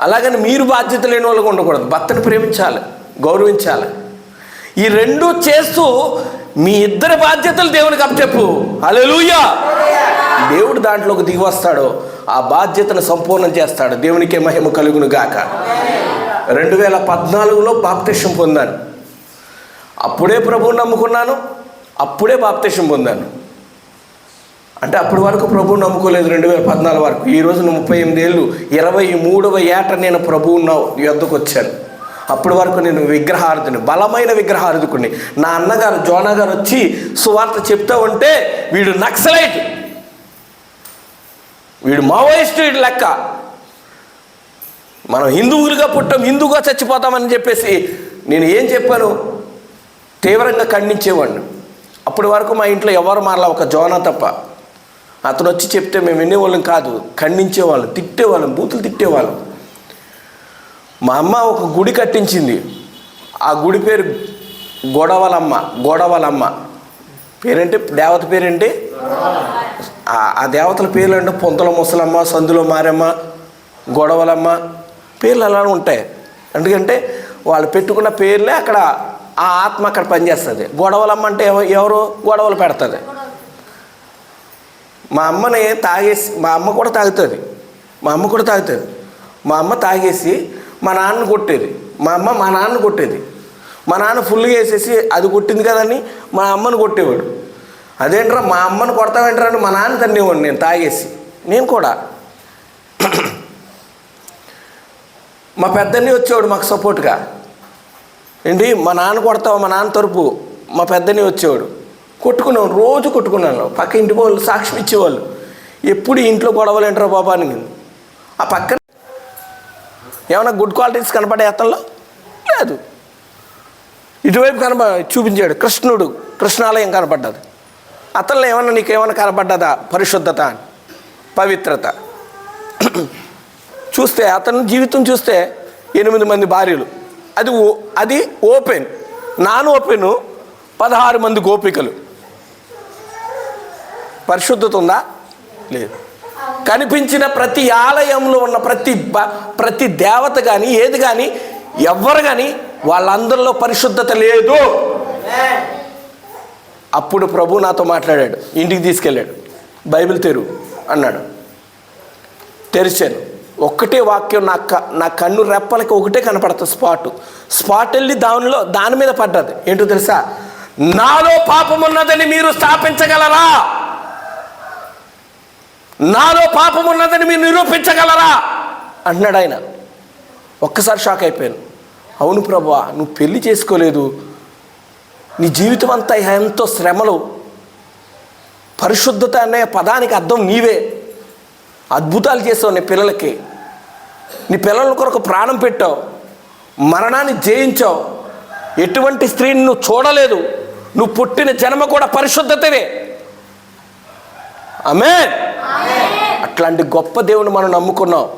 అలాగని మీరు బాధ్యత లేని వాళ్ళకు ఉండకూడదు. భర్తను ప్రేమించాలి గౌరవించాలి. ఈ రెండు చేస్తూ మీ ఇద్దరి బాధ్యతలు దేవునికి అప్పచెప్పు. హల్లెలూయా! దేవుడు దాంట్లోకి దిగి వస్తాడు. ఆ బాధ్యతను సంపూర్ణం చేస్తాడు. దేవునికే మహిమ కలుగును గాక. రెండు వేల పద్నాలుగులో బాప్తిష్యం పొందాను. అప్పుడే ప్రభువు నమ్ముకున్నాను. అప్పుడే బాప్తిష్యం పొందాను. అంటే అప్పటి వరకు ప్రభువుని నమ్ముకోలేదు రెండు వేల పద్నాలుగు వరకు. ఈ రోజున ముప్పై ఎనిమిది ఏళ్ళు ఇరవై మూడవ ఏట నేను ప్రభువు యొద్దకు వచ్చాను. అప్పటి వరకు నేను విగ్రహార్థుని బలమైన విగ్రహార్థుకుని నా అన్నగారు జోనా గారు వచ్చి సువార్త చెప్తా ఉంటే వీడు నక్సలైట్. వీడు మావోయిస్టు వీడు లెక్క. మనం హిందువులుగా పుట్టాం హిందువుగా చచ్చిపోతామని చెప్పేసి నేను ఏం చెప్పాను? తీవ్రంగా ఖండించేవాడిని. అప్పటి వరకు మా ఇంట్లో ఎవరు మారలా ఒక జోనా తప్ప. అతను వచ్చి చెప్తే మేము వినేవాళ్ళం కాదు ఖండించేవాళ్ళం తిట్టేవాళ్ళం బూతులు తిట్టేవాళ్ళం. మా అమ్మ ఒక గుడి కట్టించింది. ఆ గుడి పేరు గొడవలమ్మ గొడవలమ్మ. పేరేంటి? దేవత పేరేంటి? ఆ- ఆ దేవతల పేర్లు అంటే పొంతల ముసలమ్మ సందులో మారమ్మ గొడవలమ్మ. పేర్లు అలా ఉంటాయి. ఎందుకంటే వాళ్ళు పెట్టుకున్న పేర్లే అక్కడ ఆ ఆత్మ అక్కడ పనిచేస్తుంది. గొడవలమ్మ అంటే ఎవరు? గొడవలు పెడుతుంది. మా అమ్మని తాగేసి మా అమ్మ కూడా తాగుతుంది. మా అమ్మ కూడా తాగుతుంది. మా అమ్మ తాగేసి మా నాన్నని కొట్టేది. మా అమ్మ మా నాన్న కొట్టేది. మా నాన్న ఫుల్గా వేసేసి అది కొట్టింది కదని మా అమ్మని కొట్టేవాడు. అదేంట్రా మా అమ్మని కొడతావేంట్రా అని మా నాన్న తన్నేవాడు నేను తాగేసి. నేను కూడా. మా పెద్దన్ని వచ్చేవాడు మాకు సపోర్ట్గా ఏంటి మా నాన్న కొడతావు మా నాన్న తరపు? మా పెద్దని వచ్చేవాడు. కొట్టుకున్నాను రోజు కొట్టుకున్నాను. పక్క ఇంటి వాళ్ళు సాక్ష్యం ఇచ్చేవాళ్ళు. ఎప్పుడు ఇంట్లో గొడవలు ఏంటారో బాబా అని ఆ పక్కన ఏమైనా గుడ్ క్వాలిటీస్ కనపడే అతనిలో? లేదు. ఇటువైపు కనప చూపించాడు. కృష్ణుడు కృష్ణాలయం కనపడ్డది. అతనిలో ఏమన్నా నీకేమైనా కనపడ్డదా? పరిశుద్ధత అని. పవిత్రత. చూస్తే అతని జీవితం చూస్తే ఎనిమిది మంది భార్యలు. అది ఓ- అది ఓపెన్. నాన్ ఓపెన్ పదహారు మంది గోపికలు. పరిశుద్ధత ఉందా? లేదు. కనిపించిన ప్రతి ఆలయంలో ఉన్న ప్రతి బ- ప్రతి దేవత కానీ ఏది కానీ ఎవ్వరు కానీ వాళ్ళందరిలో పరిశుద్ధత లేదు. అప్పుడు ప్రభు నాతో మాట్లాడాడు. ఇంటికి తీసుకెళ్ళాడు. బైబిల్ తెరు అన్నాడు. తెరిచాను. ఒక్కటే వాక్యం నా క నా కన్ను రెప్పలకి ఒకటే కనపడుతుంది స్పాట్. స్పాట్ వెళ్ళి దానిలో దాని మీద పడ్డది. ఏంటో తెలుసా? నాలో పాపం ఉన్నదని మీరు స్థాపించగలరా? నాలో పాపం ఉన్నదని మీరు నిరూపించగలరా? అంటున్నాడు ఆయన. ఒక్కసారి షాక్ అయిపోయాను. అవును ప్రభా నువ్వు పెళ్ళి చేసుకోలేదు. నీ జీవితం అంతా ఎంతో శ్రమలు. పరిశుద్ధత అనే పదానికి అర్థం నీవే. అద్భుతాలు చేసావు నీ పిల్లలకి. నీ పిల్లల కొరకు ప్రాణం పెట్టావు. మరణాన్ని జయించావు. ఎటువంటి స్త్రీని నువ్వు చూడలేదు. నువ్వు పుట్టిన జన్మ కూడా పరిశుద్ధతనే. ఆమె అట్లాంటి గొప్ప దేవుని మనం నమ్ముకున్నాం.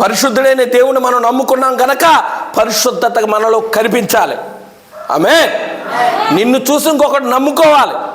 పరిశుద్ధుడైన దేవుని మనం నమ్ముకున్నాం గనక పరిశుద్ధత మనలో కనిపించాలి. ఆమె నిన్ను చూసి ఇంకొకటి నమ్ముకోవాలి.